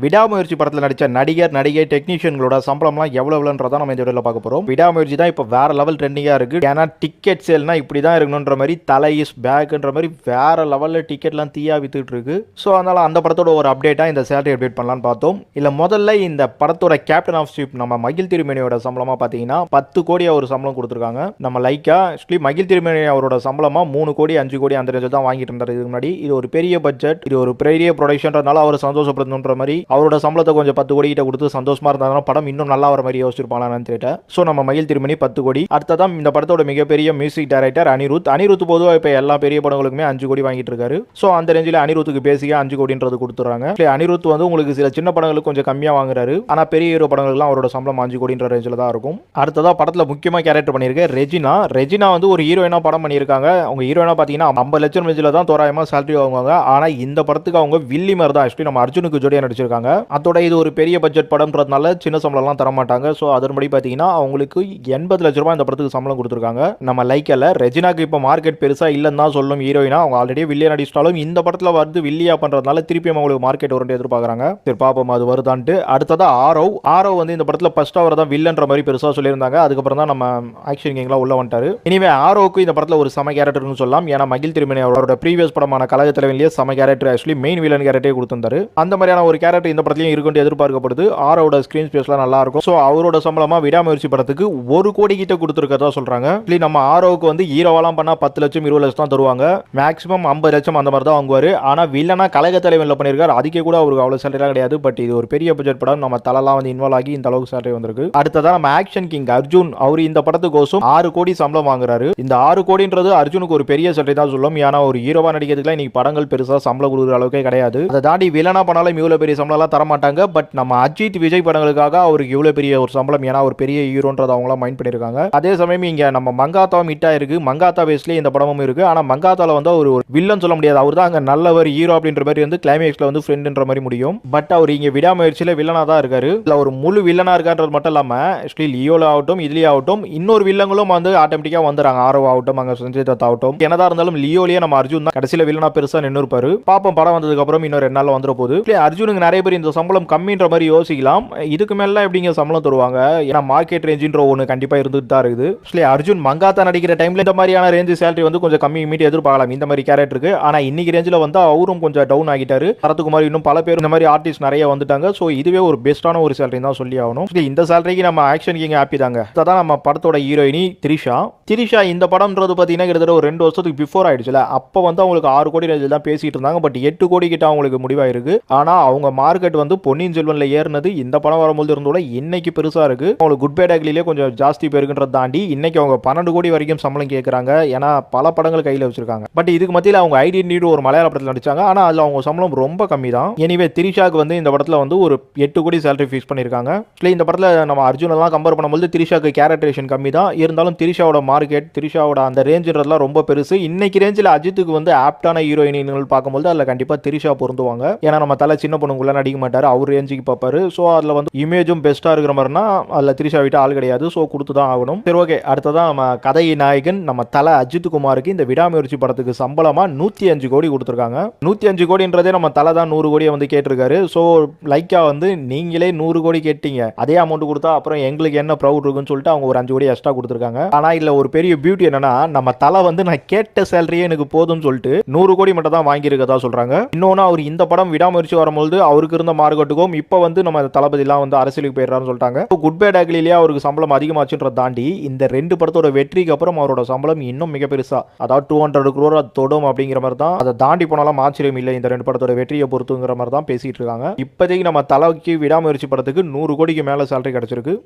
விடாமுயற்சி படத்தில் நடித்த நடிகர் நடிகை டெக்னீஷியன்களோட சம்பளம்லாம் எவ்வளோ எவ்வளோன்றதான் நம்ம இந்த வீடியோவில் பார்க்க போகிறோம் விடாமுயற்சி தான் இப்போ வேற லெவல் ட்ரெண்டிங்காக இருக்குது ஏன்னா டிக்கெட் சேல்னா இப்படி தான் இருக்கணுன்ற மாதிரி தலை இஸ் பேக்குன்ற மாதிரி வேற லெவலில் டிக்கெட்லாம் தீயா வித்துட்டு இருக்கு. ஸோ அதனால் அந்த படத்தோட ஒரு அப்டேட்டாக இந்த சேலரி அப்டேட் பண்ணலான்னு பார்த்தோம். இல்லை முதல்ல இந்த படத்தோட கேப்டன் ஆஃப் ஷிப் நம்ம மகிழ் திருமேனியோட சம்பளமாக பார்த்தீங்கன்னா பத்து கோடி அவர் சம்பளம் கொடுத்துருக்காங்க. நம்ம லைக்கா ஆக்சுவலி மகிழ் திருமேனி அவரோட சம்பளமாக மூணு கோடி அஞ்சு கோடி அந்த ரேஞ்சில் தான் வாங்கிட்டு இருந்தார். இதுக்கு முன்னாடி இது ஒரு பெரிய பட்ஜெட் இது ஒரு பெரிய ப்ரொடக்ஷன்றதுனால அவர் சந்தோஷப்படுத்தணுன்ற மாதிரி அவரோட சம்பளத்தை கொஞ்சம் பத்து கோடி கிட்ட கொடுத்து சந்தோஷமா இருந்தாலும் படம் இன்னும் நல்லா வர மாதிரி யோசிச்சிருப்பாங்களான்னு தெரியல ஸோ நம்ம மயில் திருமணி பத்து கோடி. அடுத்ததான் இந்த படத்தோட மிகப்பெரிய மியூசிக் டைரக்டர் அனிருத். அனிருத் பொதுவாக இப்போ எல்லா பெரிய படங்களுக்குமே அஞ்சு கோடி வாங்கிட்டு இருக்காரு. ஸோ அந்த ரேஞ்சில் அனிருத்துக்கு பேசிய அஞ்சு கோடின்றது கொடுத்துறாங்க. அனிருத் வந்து உங்களுக்கு சில சின்ன படங்களுக்கு கொஞ்சம் கம்மியாக வாங்குறாரு. ஆனால் பெரிய ஹீரோ படங்களுக்குலாம் அவரோட சம்பளம் அஞ்சு கோடின்ற ரேஞ்சில் தான் இருக்கும். அடுத்ததா படத்தில் முக்கியமாக கேரக்டர் பண்ணியிருக்க ரெஜினா. ரெஜினா வந்து ஒரு ஹீரோயினா படம் பண்ணியிருக்காங்க. அவங்க ஹீரோயினா பார்த்தீங்கன்னா ஐம்பது லட்சம் ரேஞ்சில் தான் தோராயமாக சேலரி வாங்குவாங்க. ஆனால் இந்த படத்துக்கு அவங்க வில்லி மாதிரி தான். ஆக்சுவலி நம்ம அர்ஜுனுக்கு ஜோடியாக நடிச்சிருக்காங்க. அதோட இது ஒரு பெரிய பட்ஜெட் படம்ன்றதுனால சின்ன சம்பளம்லாம் தர மாட்டாங்க ஸோ அதன்படி பார்த்தீங்கன்னா அவங்களுக்கு எண்பது லட்ச ரூபாய் இந்த படத்துக்கு சம்பளம் கொடுத்துருக்காங்க. நம்ம லைக்கில் ரெஜினாக்கு இப்போ மார்க்கெட் பெருசாக இல்லைன்னு தான் சொல்லும் ஹீரோயினா அவங்க ஆல்ரெடி வில்லியா நடிச்சிட்டாலும் இந்த படத்தில் வந்து வில்லியா பண்ணுறதுனால திருப்பியும் அவங்களுக்கு மார்க்கெட் வரும்னு எதிர்பார்க்குறாங்க. சரி பாப்போம் அது வருதான்ட்டு. அடுத்ததாக ஆரோ ஆரோ வந்து இந்த படத்தில் ஃபர்ஸ்ட் அவர் தான் வில்லன்ற மாதிரி பெருசாக சொல்லியிருந்தாங்க. அதுக்கப்புறம் தான் நம்ம ஆக்ஷன் கேங்லாம் உள்ள வந்துட்டாரு. இனிமே ஆரோவுக்கு இந்த படத்தில் ஒரு சம கேரக்டர்னு சொல்லலாம். ஏன்னா மகிழ் திருமணி அவரோட ப்ரீவியஸ் படமான கழக தலைவனிலேயே சம கேரக்டர் ஆக்சுவலி மெயின் வில்லன் கேரக்டரே கொடுத்திருந்தாரு. அந்த மாதிரியான ஒரு கேரக்டர் இந்த படத்துலையும் இருக்குன்னு எதிர்பார்க்கப்படுது. ஆரோட ஸ்க்ரீன் ஸ்பேஸ்லாம் நல்லா இருக்கும். ஸோ அவரோட சம்பளமாக விடாமுயற்சி படத்துக்கு ஒரு கோடி கிட்ட கொடுத்துருக்கதா சொல்கிறாங்க இல்லை நம்ம ஆரோவுக்கு வந்து ஹீரோவெல்லாம் பண்ணால் பத்து லட்சம் இருபது லட்சம் தான் தருவாங்க. மேக்ஸிமம் ஐம்பது லட்சம் அந்த மாதிரி தான் வாங்குவார். ஆனால் வில்லனா கழக தலைவனில் பண்ணியிருக்காரு. அதுக்கே கூட அவருக்கு அவ்வளோ சேலரிலாம் கிடையாது. பட் இது ஒரு பெரிய பட்ஜெட் படம். நம்ம தலைலாம் வந்து இன்வால்வ் ஆகி இந்த அளவுக்கு சேலரி வந்திருக்கு. அடுத்ததா நம்ம ஆக்ஷன் கிங் அர்ஜுன். அவர் இந்த படத்துக்கோசம் ஆறு கோடி சம்பளம் வாங்குறாரு. இந்த ஆறு கோடின்றது அர்ஜுனுக்கு ஒரு பெரிய சேலரி தான் சொல்லும். ஏன்னா ஒரு ஹீரோவாக நடிக்கிறதுக்குலாம் இன்னைக்கு படங்கள் பெருசாக சம்பளம் கொடுக்குற அளவுக்கே கிடையாது. அதை தாண்டி வில்லனா பண்ணாலும் இவ்வளோ பெரிய சம்பளம் தர மாட்டாங்க பட் நம்ம அஜித் விஜய் படங்களுக்காக அவருக்கு இவ்வளோ பெரிய ஒரு சம்பளம் ஏன்னா ஒரு பெரிய ஹீரோன்றது அவங்களாம் மைண்ட் பண்ணியிருக்காங்க. அதே சமயம் இங்கே நம்ம மங்காத்தாவும் ஹிட் ஆயிருக்கு. மங்காத்தா பேஸ்லேயே இந்த படமும் இருக்கு. ஆனால் மங்காத்தால வந்து அவர் ஒரு வில்லன் சொல்ல முடியாது. அவர் தான் அங்கே நல்லவர் ஹீரோ அப்படின்ற மாதிரி வந்து கிளைமேக்ஸில் வந்து ஃப்ரெண்டுன்ற மாதிரி முடியும். பட் அவர் இங்கே விடாமுயற்சியில் வில்லனாக தான் இருக்காரு. இல்லை ஒரு முழு வில்லனாக இருக்கான்றது மட்டும் இல்லாமல் ஆக்சுவலி லியோல ஆகட்டும் இதுலேயே ஆகட்டும் இன்னொரு வில்லங்களும் வந்து ஆட்டோமேட்டிக்காக வந்துறாங்க ஆரோ ஆகட்டும் அங்கே சஞ்சய் தத் ஆகட்டும். என்னதான் இருந்தாலும் லியோலேயே நம்ம அர்ஜுன் தான் கடைசியில் வில்லனா பெருசாக நின்று இருப்பாரு பாப்போம் படம் வந்ததுக்கு அப்புறம் இன்னொரு ரெண்டு நாள் வந்துட போகுது அர்ஜுனுக்கு நிறைய பேர் இந்த சம்பளம் கம்மின்ற மாதிரி யோசிக்கலாம். இதுக்கு மேலே எப்படிங்க சம்பளம் தருவாங்க? ஏன்னா மார்க்கெட் ரேஞ்சுன்ற ஒன்று கண்டிப்பாக இருந்துட்டு தான் இருக்குது. ஆக்சுவலி அர்ஜுன் மங்காத்தா நடிக்கிற டைமில் இந்த மாதிரியான ரேஞ்சு சேலரி வந்து கொஞ்சம் கம்மி மீட்டு எதிர்பார்க்கலாம். இந்த மாதிரி கேரக்டருக்கு ஆனால் இன்னைக்கு ரேஞ்சில் வந்து அவரும் கொஞ்சம் டவுன் ஆகிட்டாரு. சரத்குமார் இன்னும் பல பேர் இந்த மாதிரி ஆர்டிஸ்ட் நிறைய வந்துட்டாங்க. ஸோ இதுவே ஒரு பெஸ்ட்டான ஒரு சேலரி தான் சொல்லி ஆகணும். இந்த சேலரிக்கு நம்ம ஆக்ஷன் கிங் ஹாப்பி தாங்க. அதான் நம்ம படத்தோட ஹீரோயினி திரிஷா. திரிஷா இந்த படம்ன்றது பார்த்தீங்கன்னா கிட்டத்தட்ட ஒரு ரெண்டு வருஷத்துக்கு பிஃபோர் ஆயிடுச்சுல. அப்போ வந்து அவங்களுக்கு ஆறு கோடி ரேஞ்சில் தான் பேசிட்டு இருந்தாங்க. பட் எட்டு கோடி கிட்ட அவங்களுக்கு முடிவாயிருக்கு. ஆனால் அவங்க மார்க்கெட் வந்து பொன்னியின் செல்வன்ல ஏறினது இந்த படம் வரும்போது இருந்தோட இன்னைக்கு பெருசா இருக்கு. அவங்களுக்கு குட் பை டேக்லிலே கொஞ்சம் ஜாஸ்தி பேருக்குன்றத தாண்டி இன்னைக்கு அவங்க பன்னெண்டு கோடி வரைக்கும் சம்பளம் கேட்குறாங்க ஏன்னா பல படங்கள் கையில் வச்சிருக்காங்க. பட் இதுக்கு மத்தியில் அவங்க ஐடென்டிட்டி ஒரு மலையாள படத்தில் நடிச்சாங்க. ஆனால் அதில் அவங்க சம்பளம் ரொம்ப கம்மி தான் எனிவே திரிஷாக்கு வந்து இந்த படத்தில் வந்து ஒரு எட்டு கோடி சேலரி ஃபிக்ஸ் பண்ணியிருக்காங்க ஆக்சுவலி இந்த படத்தில் நம்ம அர்ஜுனெல்லாம் கம்பேர் பண்ணும்போது திரிஷாக்கு கேரக்டரேஷன் கம்மி தான் இருந்தாலும் திரிஷாவோட மார்க்கெட் திரிஷாவோட அந்த ரேஞ்சுன்றதுலாம் ரொம்ப பெருசு. இன்னைக்கு ரேஞ்சில் அஜித்துக்கு வந்து ஆப்டான ஹீரோயின்கள் பார்க்கும்போது அதில் கண்டிப்பாக திரிஷா பொருந்துவாங்க. ஏன்னா நம்ம தலை சின்ன பொண்ணுக்குள்ள அடிக்க மாட்டார் அவர் ரேஞ்சுக்கு பார்ப்பாரு. ஸோ அதில் வந்து இமேஜும் பெஸ்ட்டாக இருக்கிற மாதிரினா அதில் திரிஷா விட்டு ஆள் கிடையாது. ஸோ கொடுத்து தான் ஆகணும். சரி ஓகே அடுத்ததான் நம்ம கதை நாயகன் நம்ம தலை அஜித் குமாருக்கு இந்த விடாமுயற்சி படத்துக்கு சம்பளமாக நூற்றி அஞ்சு கோடி கொடுத்துருக்காங்க. நூற்றி அஞ்சு கோடின்றதே நம்ம தலை தான் நூறு கோடியை வந்து கேட்டிருக்காரு. ஸோ லைக்கா வந்து நீங்களே நூறு கோடி கேட்டீங்க. அதே அமௌண்ட் கொடுத்தா அப்புறம் எங்களுக்கு என்ன ப்ரௌட் இருக்குன்னு சொல்லிட்டு அவங்க ஒரு அஞ்சு கோடி எக்ஸ்ட்ரா கொடுத்துருக்காங்க. ஆனால் இதில் ஒரு பெரிய பியூட்டி என்னன்னா நம்ம தலை வந்து நான் கேட்ட சேலரியே எனக்கு போதும்னு சொல்லிட்டு நூறு கோடி மட்டும் தான் வாங்கியிருக்கதா சொல்கிறாங்க இன்னொன்று அவர் இந்த படம் விடாமுயற்சி வரும்போது அவருக்கு இருந்த மார்க்கெட்டுக்கும் இப்போ வந்து நம்ம தளபதிலாம் வந்து அரசியலுக்கு போயிடுறான்னு சொல்லிட்டாங்க. குட் பேட் டேக்லிலேயே அவருக்கு சம்பளம் அதிகமாச்சுன்றத தாண்டி இந்த ரெண்டு படத்தோட வெற்றிக்கு அப்புறம் அவரோட சம்பளம் இன்னும் மிக பெருசா. அதாவது டூ ஹண்ட்ரட் குரோர் தொடும் அப்படிங்கிற மாதிரி தான். அதை தாண்டி போனாலும் ஆச்சரியம் இல்லை. இந்த ரெண்டு படத்தோட வெற்றியை பொறுத்துங்கிற மாதிரி தான் பேசிட்டு இருக்காங்க. இப்போதைக்கு நம்ம தலைக்கு விடாமுயற்சி படத்துக்கு நூறு கோடிக்கு மேலே சேலரி கிடைச்சிருக்கு.